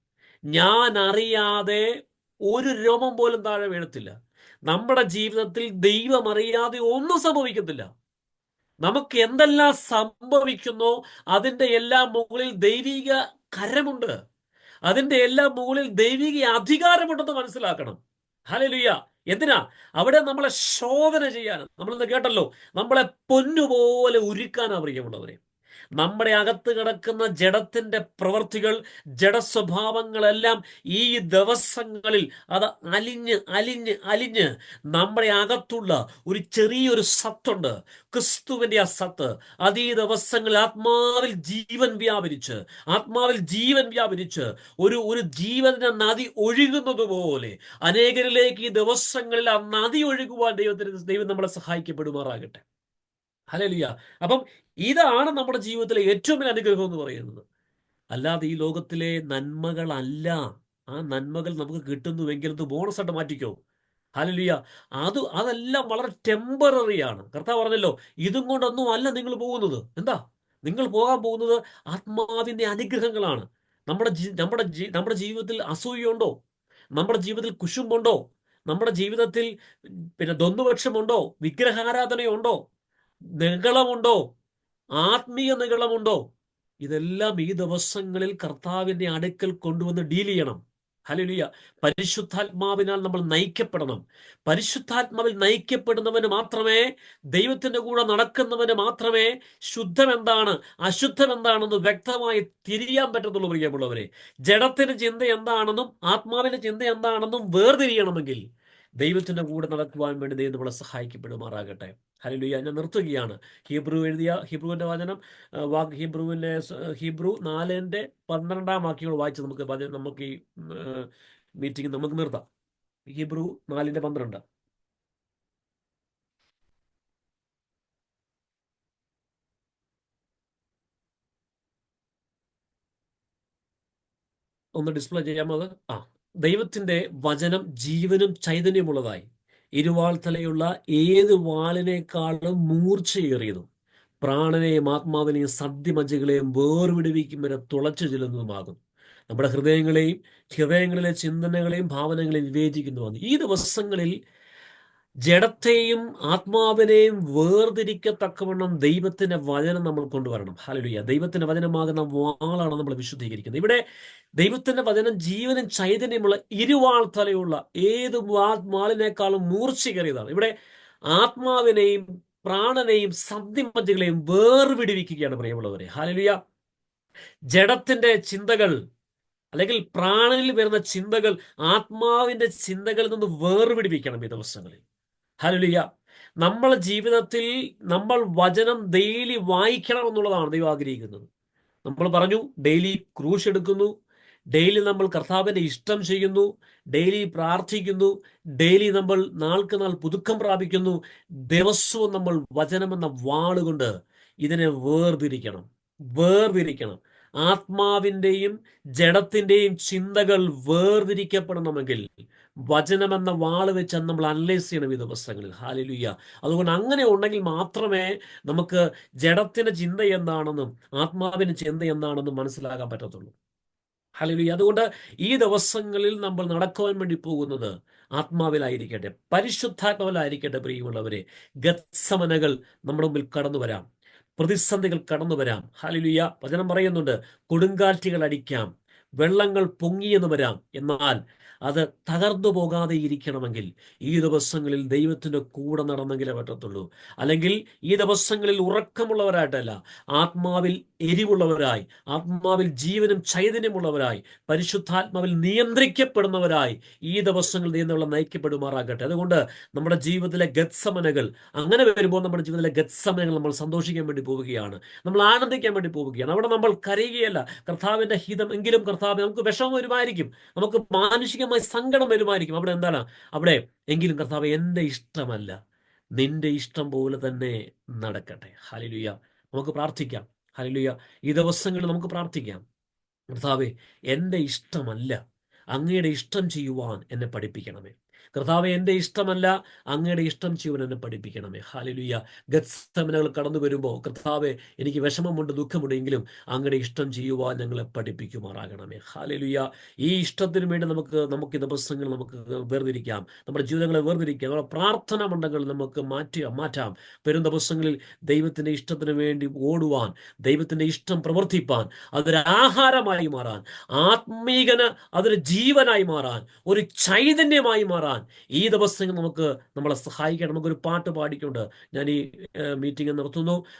ഞാൻ അറിയാതെ ഒരു രോമം പോലും താഴെ വീഴത്തില്ല. നമ്മുടെ ജീവിതത്തിൽ ദൈവം അറിയാതെ ഒന്നും സംഭവിക്കത്തില്ല. നമുക്ക് എന്തെല്ലാം സംഭവിക്കുന്നോ അതിന്റെ എല്ലാം മുകളിൽ ദൈവിക കരമുണ്ട്. അതിന്റെ എല്ലാം മുകളിൽ ദൈവിക അധികാരമുണ്ടെന്ന് മനസ്സിലാക്കണം. ഹലലുയ്യ എന്തിനാ? അവിടെ നമ്മളെ ശോധന ചെയ്യാൻ. നമ്മളിന്ന് കേട്ടല്ലോ. നമ്മളെ പൊന്നുപോലെ ഉരുക്കാനാ പ്രിയമുള്ളവരെ നമ്മുടെ അകത്ത് കിടക്കുന്ന ജഡത്തിന്റെ പ്രവൃത്തികൾ ജഡസ്വഭാവങ്ങളെല്ലാം ഈ ദിവസങ്ങളിൽ അത് അലിഞ്ഞ് അലിഞ്ഞ് അലിഞ്ഞ് നമ്മുടെ അകത്തുള്ള ഒരു ചെറിയൊരു സത്തുണ്ട്. ക്രിസ്തുവിന്റെ ആ സത്ത്. അത് ഈ ദിവസങ്ങളിൽ ആത്മാവിൽ ജീവൻ വ്യാപരിച്ച് ആത്മാവിൽ ജീവൻ വ്യാപരിച്ച് ഒരു ഒരു ജീവന്റെ നദി ഒഴുകുന്നത് പോലെ അനേകരിലേക്ക് ഈ ദിവസങ്ങളിൽ ആ നദി ഒഴുകുവാൻ ദൈവത്തിന് ദൈവം നമ്മളെ സഹായിക്കപ്പെടുമാറാകട്ടെ. ഹലലിയ അപ്പം ഇതാണ് നമ്മുടെ ജീവിതത്തിലെ ഏറ്റവും വലിയ അനുഗ്രഹം എന്ന് പറയുന്നത്. അല്ലാതെ ഈ ലോകത്തിലെ നന്മകളല്ല. ആ നന്മകൾ നമുക്ക് കിട്ടുന്നുവെങ്കിൽ അത് ബോണസ് ആയിട്ട് മാറ്റിക്കോ? ഹലലിയ അത് അതെല്ലാം വളരെ ടെമ്പററി ആണ്. കർത്താവ് പറഞ്ഞല്ലോ ഇതും കൊണ്ടൊന്നും അല്ല നിങ്ങൾ പോകുന്നത്. എന്താ? നിങ്ങൾ പോകാൻ പോകുന്നത് ആത്മാവിന്റെ അനുഗ്രഹങ്ങളാണ്. നമ്മുടെ നമ്മുടെ നമ്മുടെ ജീവിതത്തിൽ അസൂയുണ്ടോ? നമ്മുടെ ജീവിതത്തിൽ കുശുമ്പുണ്ടോ? നമ്മുടെ ജീവിതത്തിൽ പിന്നെ ദ്വന്ദ്വപക്ഷമുണ്ടോ? വിഗ്രഹാരാധനയുണ്ടോ? നികളമുണ്ടോ ആത്മീയ നികളമുണ്ടോ ഇതെല്ലാം ഈ ദിവസങ്ങളിൽ കർത്താവിന്റെ അടുക്കൽ കൊണ്ടുവന്ന് ഡീൽ ചെയ്യണം. ഹലുലിയ പരിശുദ്ധാത്മാവിനാൽ നമ്മൾ നയിക്കപ്പെടണം. പരിശുദ്ധാത്മാവിൽ നയിക്കപ്പെടുന്നവന് മാത്രമേ ദൈവത്തിന്റെ കൂടെ നടക്കുന്നവന് മാത്രമേ ശുദ്ധം എന്താണ് അശുദ്ധം എന്താണെന്ന് വ്യക്തമായി തിരിയാൻ പറ്റത്തുള്ളൂ പ്രിയമുള്ളവരെ. ജഡത്തിന്റെ ചിന്ത എന്താണെന്നും ആത്മാവിന്റെ ചിന്ത എന്താണെന്നും വേർതിരിയണമെങ്കിൽ ദൈവത്തിന്റെ കൂടെ നടക്കുവാൻ വേണ്ടി ദൈവം നമ്മളെ സഹായിക്കപ്പെടുമാറാകട്ടെ. ഹല്ലേലൂയ ഞാൻ നിർത്തുകയാണ്. ഹീബ്രു എഴുതിയ ഹീബ്രുവിന്റെ വചനം വാക്ക് ഹീബ്രുവിന്റെ ഹീബ്രു നാലിന്റെ പന്ത്രണ്ടാം വാക്യങ്ങൾ വായിച്ച് നമുക്ക് നമുക്ക് ഈ മീറ്റിംഗ് നമുക്ക് നിർത്താം. ഹീബ്രു നാലിന്റെ പന്ത്രണ്ട്. ഒന്ന് ഡിസ്പ്ലേ ചെയ്യാമോ അത്? ആ. ദൈവത്തിന്റെ വചനം ജീവനും ചൈതന്യമുള്ളതായി. ഇരുവാൾ തലയുള്ള ഏത് വാളിനേക്കാളും മൂർച്ചയേറിയതും പ്രാണനെയും ആത്മാവിനെയും സദ്യമജ്ജകളെയും വേർവിടുവിക്കും വരെ തുളച്ചു ചെല്ലുന്നതുമാകും നമ്മുടെ ഹൃദയങ്ങളെയും ഹൃദയങ്ങളിലെ ചിന്തനകളെയും ഭാവനകളെയും വിവേചിക്കുന്നതാണ് ഈ ദിവസങ്ങളിൽ ജഡത്തെയും ആത്മാവിനെയും വേർതിരിക്കത്തക്കവണ്ണം ദൈവത്തിന്റെ വചനം നമ്മൾ കൊണ്ടുവരണം. ഹല്ലേലൂയ ദൈവത്തിന്റെ വചനമാകുന്ന വാളാണ് നമ്മൾ വിശുദ്ധീകരിക്കുന്നത്. ഇവിടെ ദൈവത്തിന്റെ വചനം ജീവനും ചൈതന്യമുള്ള ഇരുവാൾ തലയുള്ള ഏത് വാളിനേക്കാളും മൂർച്ചയേറിയതാണ്. ഇവിടെ ആത്മാവിനെയും പ്രാണനെയും സന്ധിമതികളെയും വേർവിടിവിക്കുകയാണ് പ്രിയമുള്ളവരെ. ഹല്ലേലൂയ ജഡത്തിന്റെ ചിന്തകൾ അല്ലെങ്കിൽ പ്രാണനിൽ വരുന്ന ചിന്തകൾ ആത്മാവിന്റെ ചിന്തകളിൽ നിന്ന് വേർപിടിപ്പിക്കണം ഈ ദിവസങ്ങളിൽ. ഹല്ലേലൂയ. നമ്മൾ ജീവിതത്തിൽ നമ്മൾ വചനം ഡെയിലി വായിക്കണം എന്നുള്ളതാണ് ദൈവം ആഗ്രഹിക്കുന്നത്. നമ്മൾ പറഞ്ഞു ഡെയിലി ക്രൂശ് എടുക്കുന്നു ഡെയിലി നമ്മൾ കർത്താവിന്റെ ഇഷ്ടം ചെയ്യുന്നു ഡെയിലി പ്രാർത്ഥിക്കുന്നു ഡെയിലി നമ്മൾ നാൾക്ക് നാൾ പുതുക്കം പ്രാപിക്കുന്നു ദിവസവും നമ്മൾ വചനമെന്ന വാളുകൊണ്ട് ഇതിനെ വേർതിരിക്കണം വേർതിരിക്കണം. ആത്മാവിന്റെയും ജഡത്തിന്റെയും ചിന്തകൾ വേർതിരിക്കപ്പെടണമെങ്കിൽ വചനമെന്ന വാൾ വെച്ച് നമ്മൾ അനലൈസ് ചെയ്യണം ഈ ദിവസങ്ങളിൽ. ഹാലിലുയ്യ അതുകൊണ്ട് അങ്ങനെ ഉണ്ടെങ്കിൽ മാത്രമേ നമുക്ക് ജഡത്തിന് ചിന്ത എന്താണെന്നും ആത്മാവിന് ചിന്ത എന്താണെന്നും മനസ്സിലാക്കാൻ പറ്റത്തുള്ളൂ. ഹാലിലുയ്യ അതുകൊണ്ട് ഈ ദിവസങ്ങളിൽ നമ്മൾ നടക്കുവാൻ വേണ്ടി പോകുന്നത് ആത്മാവിലായിരിക്കട്ടെ പരിശുദ്ധാത്മാവിലായിരിക്കട്ടെ പ്രിയമുള്ളവരെ. ഗത്സമനകൾ നമ്മുടെ മുമ്പിൽ കടന്നു വരാം. പ്രതിസന്ധികൾ കടന്നു വരാം. ഹാലിലുയ്യ വചനം പറയുന്നുണ്ട് കൊടുങ്കാറ്റുകൾ അടിക്കാം. വെള്ളങ്ങൾ പൊങ്ങിയെന്ന് വരാം. എന്നാൽ അത് തകർന്നു പോകാതെ ഇരിക്കണമെങ്കിൽ ഈ ദിവസങ്ങളിൽ ദൈവത്തിന്റെ കൂടെ നടന്നെങ്കിലേ പറ്റത്തുള്ളൂ. അല്ലെങ്കിൽ ഈ ദിവസങ്ങളിൽ ഉറക്കമുള്ളവരായിട്ടല്ല ആത്മാവിൽ എരിവുള്ളവരായി ആത്മാവിൽ ജീവനും ചൈതന്യമുള്ളവരായി പരിശുദ്ധാത്മാവിൽ നിയന്ത്രിക്കപ്പെടുന്നവരായി ഈ ദിവസങ്ങളിൽ നിന്നുള്ള നയിക്കപ്പെടുമാറാകട്ടെ. അതുകൊണ്ട് നമ്മുടെ ജീവിതത്തിലെ ഗത്സമനകൾ അങ്ങനെ വരുമ്പോൾ നമ്മുടെ ജീവിതത്തിലെ ഗത്സമനകൾ നമ്മൾ സന്തോഷിക്കാൻ വേണ്ടി പോവുകയാണ്. നമ്മൾ ആനന്ദിക്കാൻ വേണ്ടി പോവുകയാണ്. അവിടെ നമ്മൾ കരയുകയല്ല. കർത്താവിന്റെ ഹിതം എങ്കിലും കർത്താവ് നമുക്ക് വിഷമം വരുമായിരിക്കും. നമുക്ക് മാനുഷികമായി സങ്കടം വരുമായിരിക്കും. അവിടെ എന്താണ്? അവിടെ എങ്കിലും കർത്താവ് എന്റെ ഇഷ്ടമല്ല. നിന്റെ ഇഷ്ടം പോലെ തന്നെ നടക്കട്ടെ. ഹലിലുയ നമുക്ക് പ്രാർത്ഥിക്കാം. ഹലിലുയ ഈ ദിവസങ്ങളിൽ നമുക്ക് പ്രാർത്ഥിക്കാം. കർത്താവെ എന്റെ ഇഷ്ടമല്ല. അങ്ങയുടെ ഇഷ്ടം ചെയ്യുവാൻ എന്നെ പഠിപ്പിക്കണമേ. കർത്താവെ എന്റെ ഇഷ്ടമല്ല. അങ്ങയുടെ ഇഷ്ടം ചെയ്യുവാൻ എന്നെ പഠിപ്പിക്കണമേ. ഹാലിലുയ്യ ഗത്സമനകൾ കടന്നു വരുമ്പോൾ കർത്താവെ എനിക്ക് വിഷമമുണ്ട് ദുഃഖമുണ്ടെങ്കിലും അങ്ങയുടെ ഇഷ്ടം ചെയ്യുവാൻ ഞങ്ങളെ പഠിപ്പിക്കുമാറാകണമേ. ഹാലിലുയ്യ ഈ ഇഷ്ടത്തിന് വേണ്ടി നമുക്ക് നമുക്ക് ഈ ദിവസങ്ങൾ നമുക്ക് വേർതിരിക്കാം. നമ്മുടെ ജീവിതങ്ങളെ വേർതിരിക്കാം. നമ്മുടെ പ്രാർത്ഥന മണ്ഡലങ്ങൾ നമുക്ക് മാറ്റി മാറ്റാം. വരും ദിവസങ്ങളിൽ ദൈവത്തിന്റെ ഇഷ്ടത്തിന് വേണ്ടി ഓടുവാൻ ദൈവത്തിന്റെ ഇഷ്ടം പ്രവർത്തിപ്പാൻ അതൊരു ആഹാരമായി മാറാൻ ആത്മീകന അതൊരു ജീവനായി മാറാൻ ഒരു ചൈതന്യമായി മാറാൻ ഈ ദിവസങ്ങൾ നമുക്ക് നമ്മളെ സഹായിക്കാൻ നമുക്കൊരു പാട്ട് പാടിക്കൊണ്ട് ഞാൻ ഈ മീറ്റിംഗ് നിർത്തുന്നു.